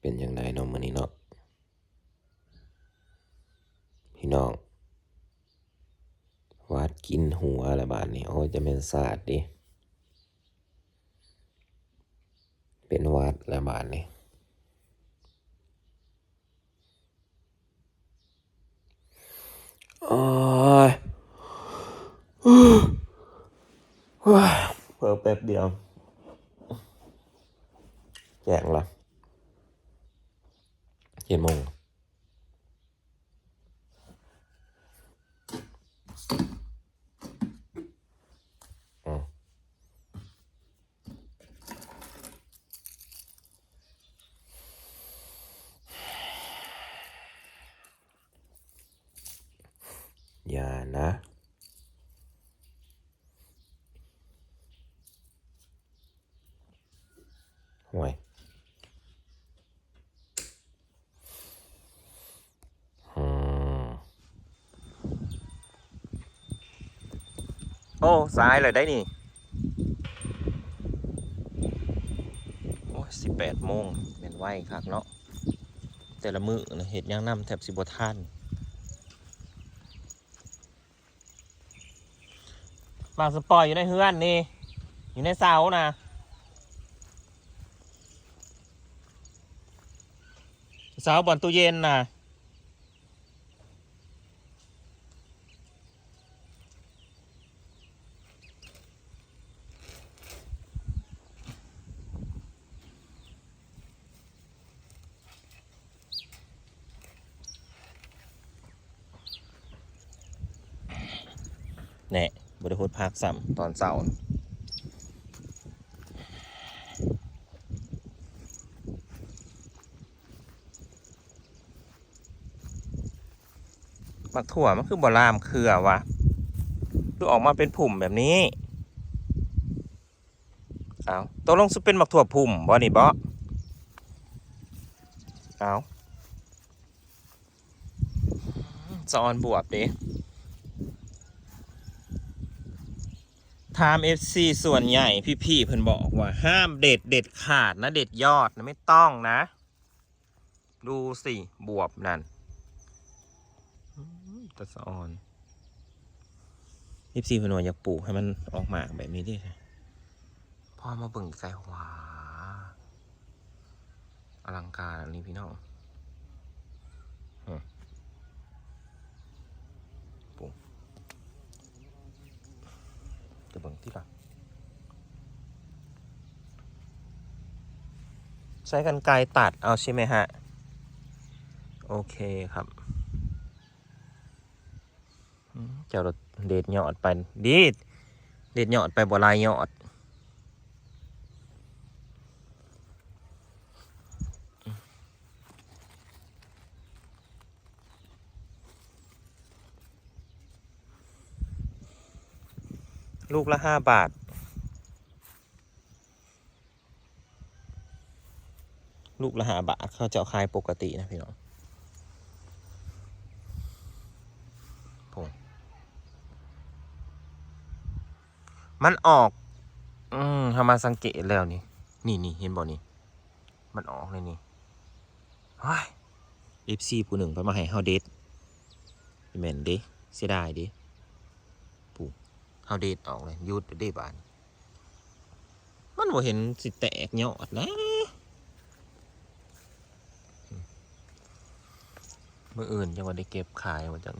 เป็นยังไงเนาะมื้อนี้เนาะพี่น้องวาดกินหัวละบาดนี้โอ้จะเป็นศาสตร์ดิเป็นวาดละบาดนี้โอ้ยเพิ่มแป๊บเดียว แจงละเจ็ดโมงอืมอย่านะ ห่วย อืม โอ้สายเลยได้นี่ โอ้สิบแปดโมงเป็นไหวคักเนาะ แต่ละมือนะเห็ดย่างน้ำแทบสิบท่านมาสปอยอยู่ในเฮือนนี่ อยู่ในเสานะเสาบอนตู้เย็นนะ แน่บริโภคพักสัมตอนเสาร์มักถั่วมันคือบรามเครือวะคือออกมาเป็นผุ่มแบบนี้เอาตกลงจะเป็นมักถั่วผุ่มบ่นี่บ่เอาจอนบวบดิ ไทม์เอฟซีส่วนใหญ่พี่ๆเพิ่นบอกว่า ห้ามเด็ดเด็ดขาดนะเด็ดยอดนะไม่ต้องนะ ดูสิบวบนั่นตะสะออนเอฟซีเพิ่นว่าอยากปลูกให้มันออกมาแบบนี้ดิพ่อมาเบิ่งไกลหวาอลังการอันนี้พี่น้องอืมปลูก ที่ละใช้กันไกรตัดเอาใช่ไหมฮะ โอเคครับเจ้าเด็ดยอดไปดีดเด็ดยอดไปบัวลายยอด ลูกละห้าบาท ลูกละห้าบาทเขาจะเอาขายปกตินะพี่น้องผมมันออก อืมทำมาสังเกตแล้วนี่ นี่นี่เห็นบ่นี่ มันออกเลยนี่ว้ายเอฟซีผู้หนึ่งไปมาให้เฮาเดทแม่นเด้เสียดายเด้ เฮาเดดออกเลยยุดได้บาน มันบ่เห็นสิแตกยอดนะมื่ออื่นจะว่าได้เก็บขายว่าจัง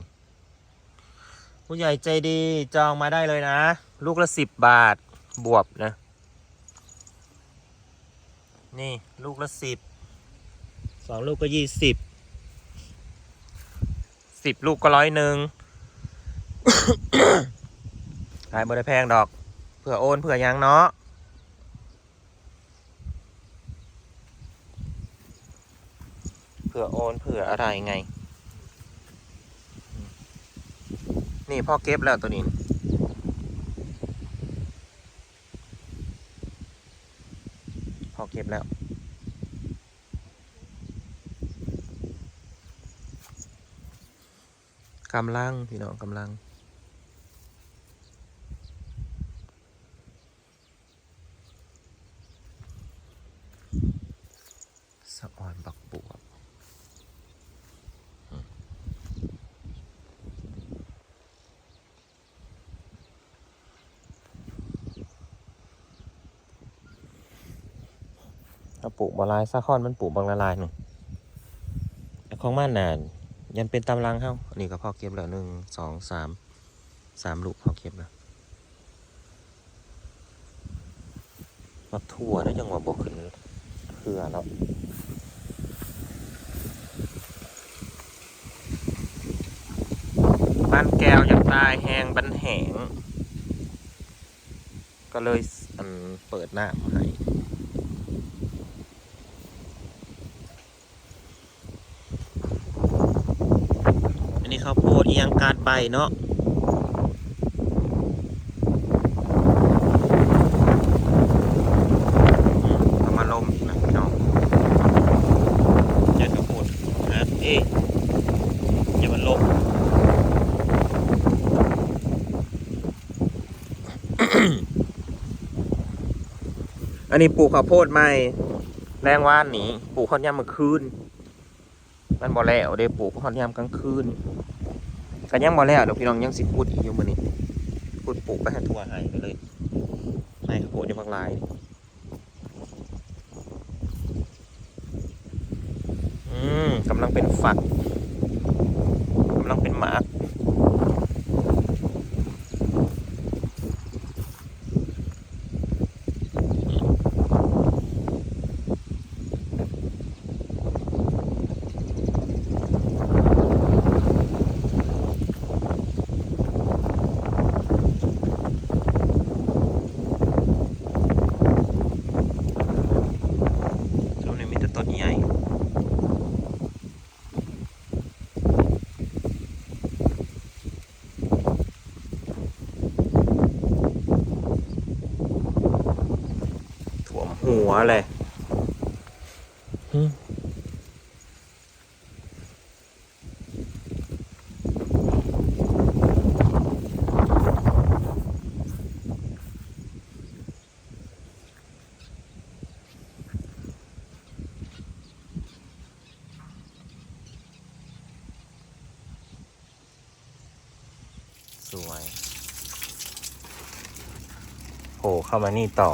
ผู้ใหญ่ใจดีจองมาได้เลยนะ ลูกละสิบบาทบวบนะ นี่ลูกละสิบสองลูกก็ยี่สิบสิบลูกก็ร้อยหนึ่ง ขายบ่ได้แพงดอก เผื่อโอนเผื่อยังเนาะเผื่อโอนเผื่ออะไรไง นี่พ่อเก็บแล้วตัวนี้พ่อเก็บแล้วกำลังพี่น้องกำลัง ถ้าปลูกบหลายซาคอนมันปลูกบางละลายหนึ่งของมันนานยันเป็นตำลังเฮาอันนี้ก็พอเก็บแล้วหนึ่งสองสามสามลูกพอเก็บแล้วมาทั่วแล้วยังว่าบกขึ้นเครือเนาะบ้านแก้วอยากตายแหงบันแหง ก็เลยอันเปิดหน้ามาให้ อันนี้ ข้าวโพดเอียงการใบเนาะอืมเอมาลมนะพี่น้องอย่าข้าวโพดนะเอ๊ะอย่ามันลมอันนี้ปลูกข้าวโพดใหม่แรงว่านหนีปลูกข้าวยามเมื่อคืนมันบ่แล้วเด้ปลูกข้าวยามกลางคืน ก็ยังบ่แล้วเดี๋ยวพี่น้องยังสิพูดอีกอยู่มื้อนี้พูดปลูกไปให้ทั่วหายไปเลยให้ข้าวโพดอยู่บางลายอืมกำลังเป็นฝักกำลังเป็นหมาก ช่วงนี้มีแต่ต้นใหญ่ ถ่ วมหัวเลยหึสวยโผล่เข้ามานี่ต่อ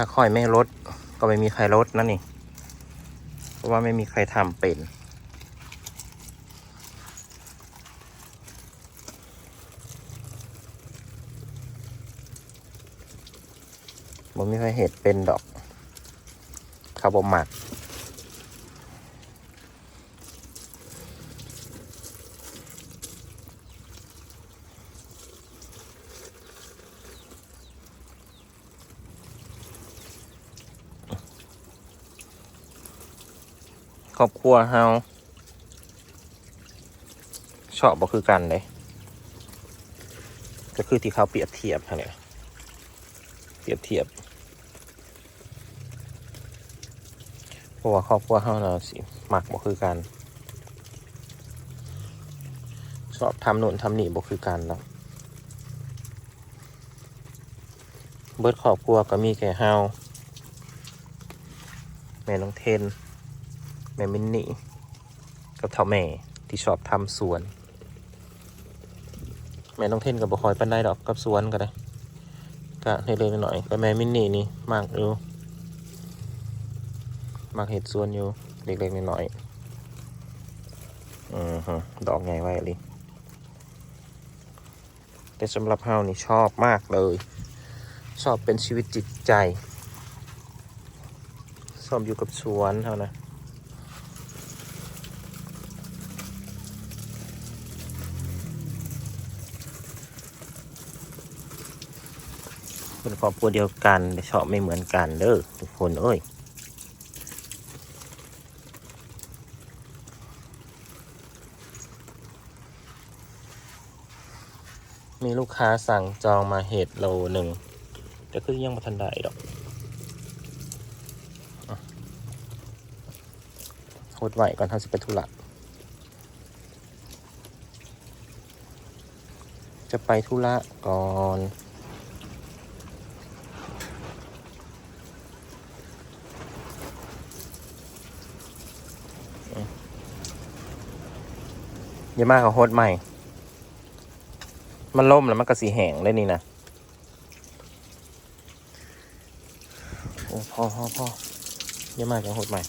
ถ้าค่อยไม่ลดก็ไม่มีใครลดนั่นนี่ เพราะว่าไม่มีใครทำเป็น ผมไม่ค่อยเห็ดเป็นดอกคาบ่หมัก ครอบครัวเฮาชอบบ่คือกันเลยก็คือที่เขาเปรียบเทียบนั่นแหละเปรียบเทียบเพราะว่าครอบครัวเฮาเราะสิมักบ่คือกัน ชอบทำโน่นทำนี่บ่คือกันเนาะเบิดครอบครัวก็มีแค่เฮาแม่น้องเทน แม่มินนี่กับเท่าแม่ที่ชอบทำสวน แม่น้องเท่นกับบุคอยปันได้ดอกกับสวนก็ได้ก็เล็กๆหน่อยๆแต่แม่มินนี่นี่มากอยู่มากเห็ดสวนอยู่เล็กๆหน่อยอือฮดอกใหญ่ไว้เลยแต่สำหรับเฮานี่ชอบมากเลย ชอบเป็นชีวิตจิตใจชอบอยู่กับสวนเท่านะ เป็นครอบครัวเดียวกันชอบไม่เหมือนกันเด้อทุกคนเอ้ยมีลูกค้าสั่งจองมาเห็ดโลหนึ่ง แต่ก็ยังไม่ทันได้ดอกอะโหดไหวก่อนทำสิไปธุระจะไปธุระก่อน ย่ามากกับโฮดใหม่ มันล่มแล้วมันก็สีแห้งเลยนี่นะ โอ้พอพอพอยามากจังหดใหม่